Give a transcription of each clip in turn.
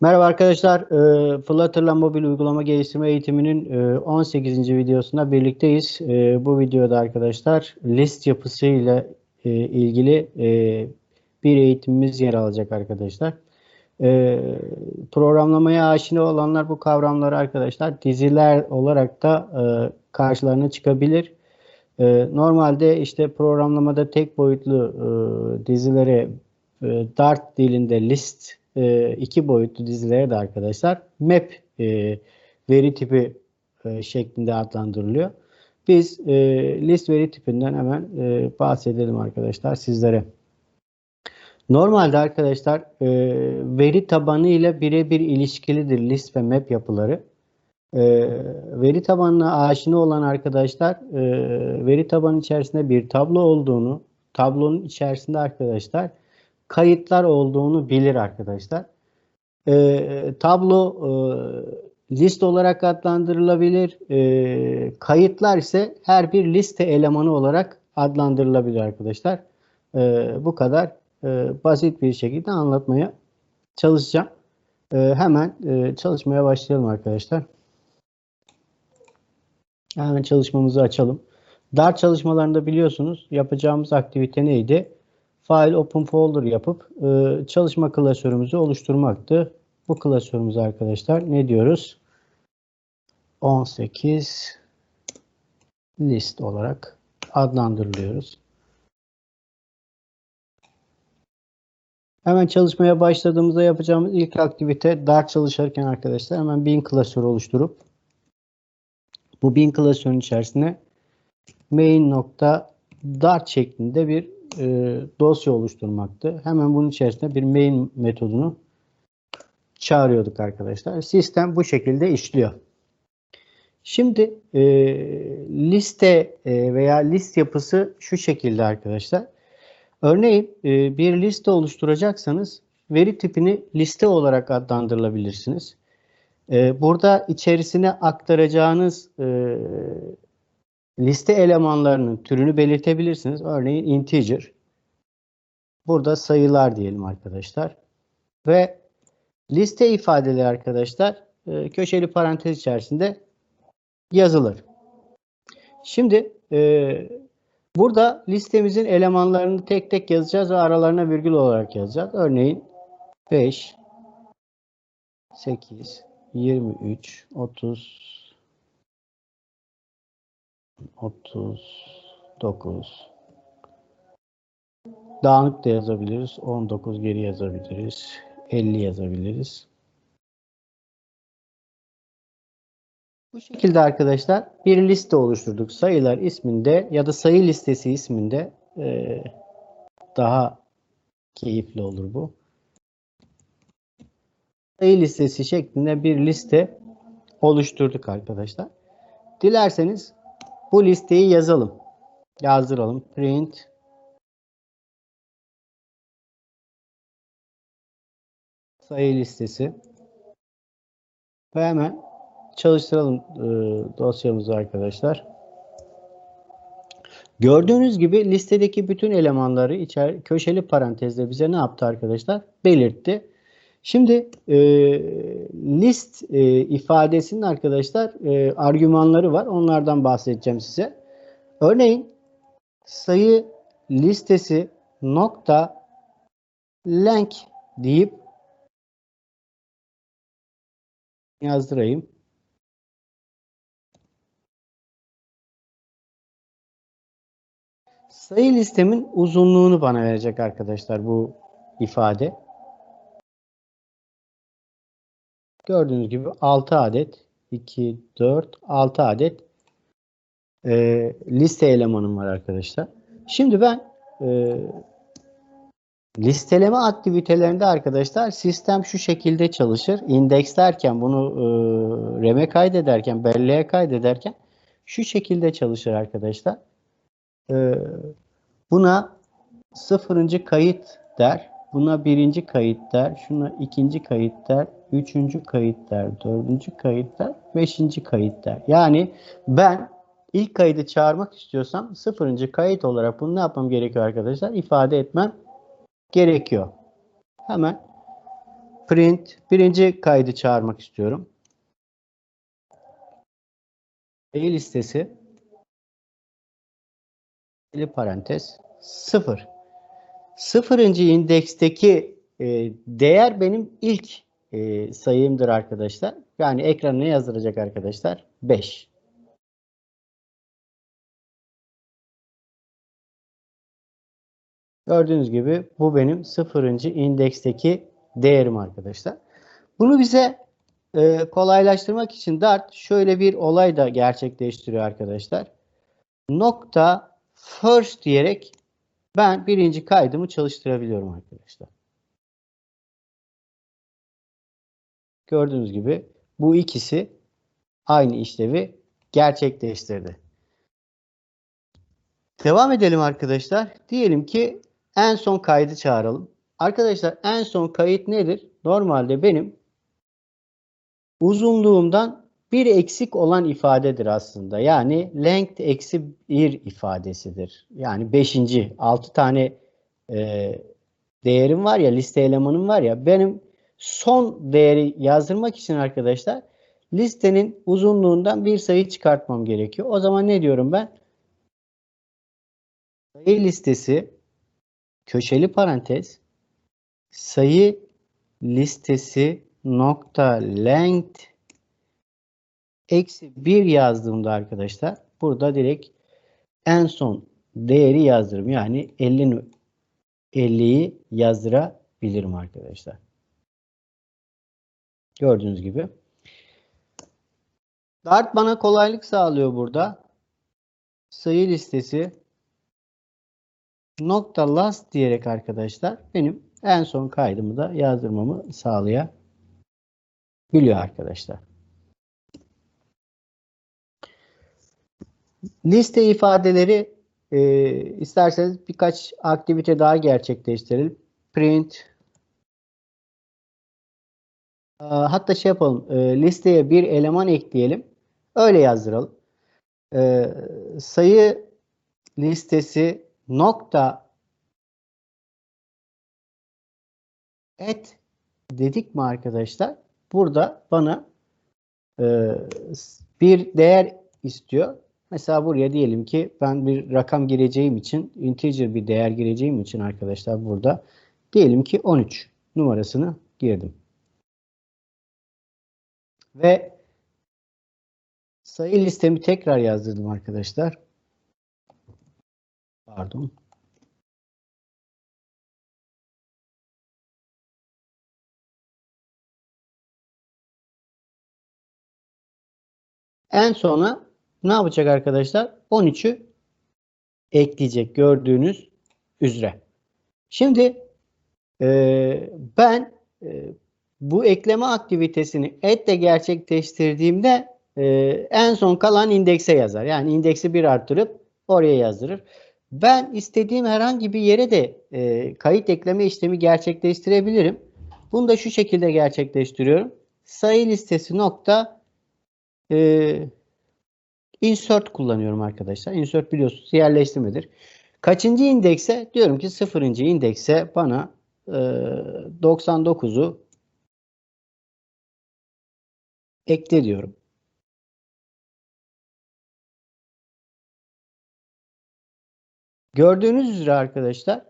Merhaba arkadaşlar. E, Flutter'la mobil uygulama geliştirme eğitiminin e, 18. videosunda birlikteyiz. E, bu videoda arkadaşlar list yapısıyla e, ilgili e, bir eğitimimiz yer alacak arkadaşlar. E, programlamaya aşina olanlar bu kavramları arkadaşlar diziler olarak da e, karşılarına çıkabilir. E, normalde işte programlamada tek boyutlu e, dizilere e, Dart dilinde list e, iki boyutlu dizilere de arkadaşlar map e, veri tipi e, şeklinde adlandırılıyor. Biz list veri tipinden hemen bahsedelim arkadaşlar sizlere. Normalde arkadaşlar veri tabanı ile birebir ilişkilidir list ve map yapıları. Veri tabanına aşina olan arkadaşlar veri tabanı içerisinde bir tablo olduğunu, tablonun içerisinde arkadaşlar kayıtlar olduğunu bilir arkadaşlar. E, tablo e, list olarak adlandırılabilir. E, kayıtlar ise her bir liste elemanı olarak adlandırılabilir arkadaşlar. E, bu kadar e, basit bir şekilde anlatmaya çalışacağım. E, hemen e, çalışmaya başlayalım arkadaşlar. Hemen çalışmamızı açalım. Dart çalışmalarında biliyorsunuz yapacağımız aktivite neydi? File Open Folder yapıp e, çalışma klasörümüzü oluşturmaktı. Bu klasörümüz arkadaşlar ne diyoruz? 18 list olarak adlandırılıyoruz. Hemen çalışmaya başladığımızda yapacağımız ilk aktivite Dart çalışırken arkadaşlar hemen bin klasörü oluşturup bu bin klasörün içerisine main nokta dart şeklinde bir e, dosya oluşturmaktı. Hemen bunun içerisinde bir main metodunu çağırıyorduk arkadaşlar. Sistem bu şekilde işliyor. Şimdi e, liste e, veya list yapısı şu şekilde arkadaşlar. Örneğin e, bir liste oluşturacaksanız veri tipini liste olarak adlandırılabilirsiniz. E, burada içerisine aktaracağınız e, liste elemanlarının türünü belirtebilirsiniz. Örneğin integer. Burada sayılar diyelim arkadaşlar. Ve liste ifadeleri arkadaşlar e, köşeli parantez içerisinde yazılır. Şimdi e, burada listemizin elemanlarını tek tek yazacağız ve aralarına virgül olarak yazacağız. Örneğin 5, 8, 23, 30, 39 Dağınık da yazabiliriz. 19 geri yazabiliriz. 50 yazabiliriz. Bu şekilde arkadaşlar bir liste oluşturduk. Sayılar isminde ya da sayı listesi isminde e, daha keyifli olur bu. Sayı listesi şeklinde bir liste oluşturduk arkadaşlar. Dilerseniz bu listeyi yazalım. Yazdıralım. Print sayı listesi ve hemen çalıştıralım e, dosyamızı arkadaşlar. Gördüğünüz gibi listedeki bütün elemanları içer köşeli parantezde bize ne yaptı arkadaşlar? Belirtti. Şimdi e, list e, ifadesinin arkadaşlar e, argümanları var. Onlardan bahsedeceğim size. Örneğin sayı listesi nokta length deyip yazdırayım. Sayı listemin uzunluğunu bana verecek arkadaşlar bu ifade. Gördüğünüz gibi 6 adet 2, 4, 6 adet e, liste elemanım var arkadaşlar. Şimdi ben e, listeleme aktivitelerinde arkadaşlar sistem şu şekilde çalışır. İndekslerken bunu e, RAM'e kaydederken, belleğe kaydederken şu şekilde çalışır arkadaşlar. E, buna sıfırıncı kayıt der. Buna birinci kayıt der. Şuna ikinci kayıt der üçüncü kayıt der, dördüncü kayıt der, beşinci kayıt der. Yani ben ilk kaydı çağırmak istiyorsam sıfırıncı kayıt olarak bunu ne yapmam gerekiyor arkadaşlar? İfade etmem gerekiyor. Hemen print birinci kaydı çağırmak istiyorum. Sayı listesi parantez 0. Sıfırıncı indeksteki e, değer benim ilk e, sayımdır arkadaşlar. Yani ekrana ne yazdıracak arkadaşlar? 5. Gördüğünüz gibi bu benim sıfırıncı indeksteki değerim arkadaşlar. Bunu bize e, kolaylaştırmak için Dart şöyle bir olay da gerçekleştiriyor arkadaşlar. Nokta first diyerek ben birinci kaydımı çalıştırabiliyorum arkadaşlar. Gördüğünüz gibi bu ikisi aynı işlevi gerçekleştirdi. Devam edelim arkadaşlar. Diyelim ki en son kaydı çağıralım. Arkadaşlar en son kayıt nedir? Normalde benim uzunluğumdan bir eksik olan ifadedir aslında. Yani length eksi bir ifadesidir. Yani beşinci, altı tane e, değerim var ya, liste elemanım var ya, benim son değeri yazdırmak için arkadaşlar listenin uzunluğundan bir sayı çıkartmam gerekiyor. O zaman ne diyorum ben? Sayı listesi köşeli parantez sayı listesi nokta length eksi 1 yazdığımda arkadaşlar burada direkt en son değeri yazdırırım. Yani 50 50'yi yazdırabilirim arkadaşlar. Gördüğünüz gibi. Dart bana kolaylık sağlıyor burada. Sayı listesi nokta last diyerek arkadaşlar benim en son kaydımı da yazdırmamı sağlayabiliyor arkadaşlar. Liste ifadeleri e, isterseniz birkaç aktivite daha gerçekleştirelim. Print hatta şey yapalım e, listeye bir eleman ekleyelim. Öyle yazdıralım. E, sayı listesi nokta et dedik mi arkadaşlar? Burada bana e, bir değer istiyor. Mesela buraya diyelim ki ben bir rakam gireceğim için integer bir değer gireceğim için arkadaşlar burada diyelim ki 13 numarasını girdim. Ve sayı listemi tekrar yazdırdım arkadaşlar. Pardon. En sona ne yapacak arkadaşlar? 13'ü ekleyecek gördüğünüz üzere. Şimdi e, ben e, bu ekleme aktivitesini add gerçekleştirdiğimde e, en son kalan indekse yazar. Yani indeksi bir arttırıp oraya yazdırır. Ben istediğim herhangi bir yere de e, kayıt ekleme işlemi gerçekleştirebilirim. Bunu da şu şekilde gerçekleştiriyorum. Sayı listesi nokta e, insert kullanıyorum arkadaşlar. Insert biliyorsunuz yerleştirmedir. Kaçıncı indekse? Diyorum ki sıfırıncı indekse bana e, 99'u ekle diyorum. Gördüğünüz üzere arkadaşlar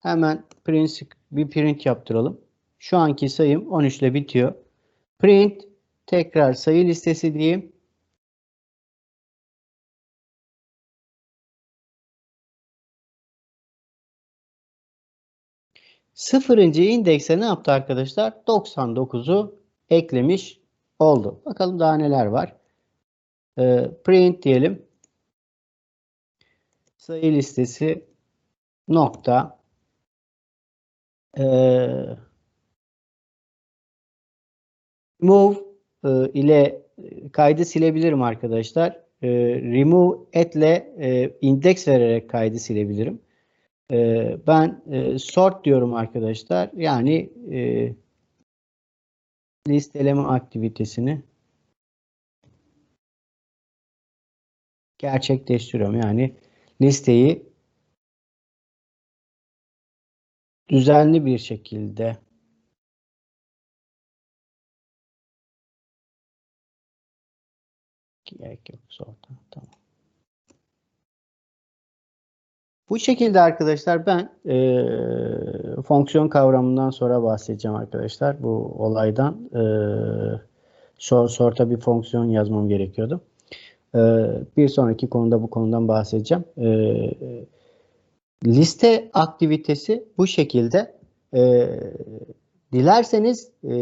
hemen print, bir print yaptıralım. Şu anki sayım 13 ile bitiyor. Print tekrar sayı listesi diyeyim. Sıfırıncı indekse ne yaptı arkadaşlar? 99'u eklemiş oldu. Bakalım daha neler var. Ee, print diyelim. Sayı listesi nokta e, remove e, ile kaydı silebilirim arkadaşlar. E, remove etle e, index vererek kaydı silebilirim. E, ben e, sort diyorum arkadaşlar. Yani e, listeleme aktivitesini gerçekleştiriyorum. Yani listeyi düzenli bir şekilde gerek yok. Sonra tamam. Bu şekilde arkadaşlar ben e, fonksiyon kavramından sonra bahsedeceğim arkadaşlar. Bu olaydan e, short, short'a bir fonksiyon yazmam gerekiyordu. E, bir sonraki konuda bu konudan bahsedeceğim. E, liste aktivitesi bu şekilde. E, dilerseniz e,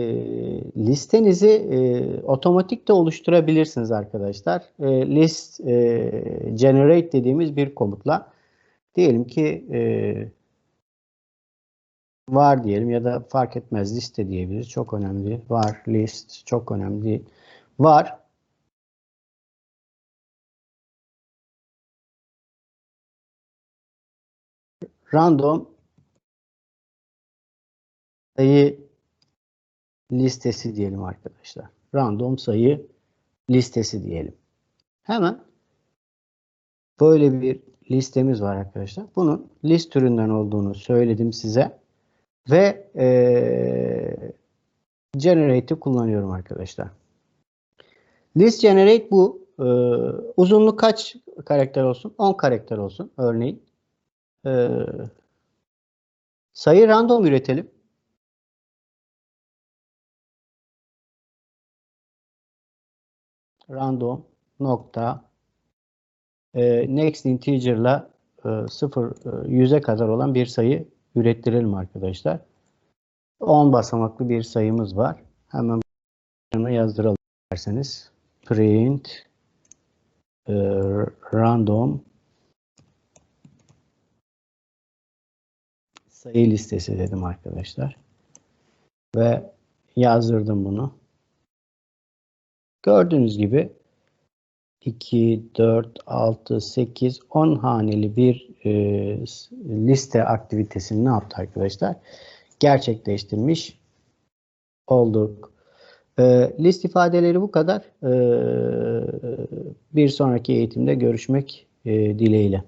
listenizi e, otomatik de oluşturabilirsiniz arkadaşlar. E, list e, generate dediğimiz bir komutla Diyelim ki e, var diyelim ya da fark etmez liste diyebiliriz. Çok önemli. Var list çok önemli. Var random sayı listesi diyelim arkadaşlar. Random sayı listesi diyelim. Hemen böyle bir listemiz var arkadaşlar. Bunun list türünden olduğunu söyledim size. Ve e, generate'i kullanıyorum arkadaşlar. List generate bu. E, uzunluk kaç karakter olsun? 10 karakter olsun örneğin. E, sayı random üretelim. Random nokta e, next integer'la e, 0 e, 100'e kadar olan bir sayı ürettirelim arkadaşlar. 10 basamaklı bir sayımız var. Hemen yazdıralım derseniz. Print e, random sayı listesi dedim arkadaşlar. Ve yazdırdım bunu. Gördüğünüz gibi 2, 4, 6, 8, 10 haneli bir e, liste aktivitesini ne yaptı arkadaşlar? Gerçekleştirmiş olduk. E, list ifadeleri bu kadar. E, bir sonraki eğitimde görüşmek e, dileğiyle.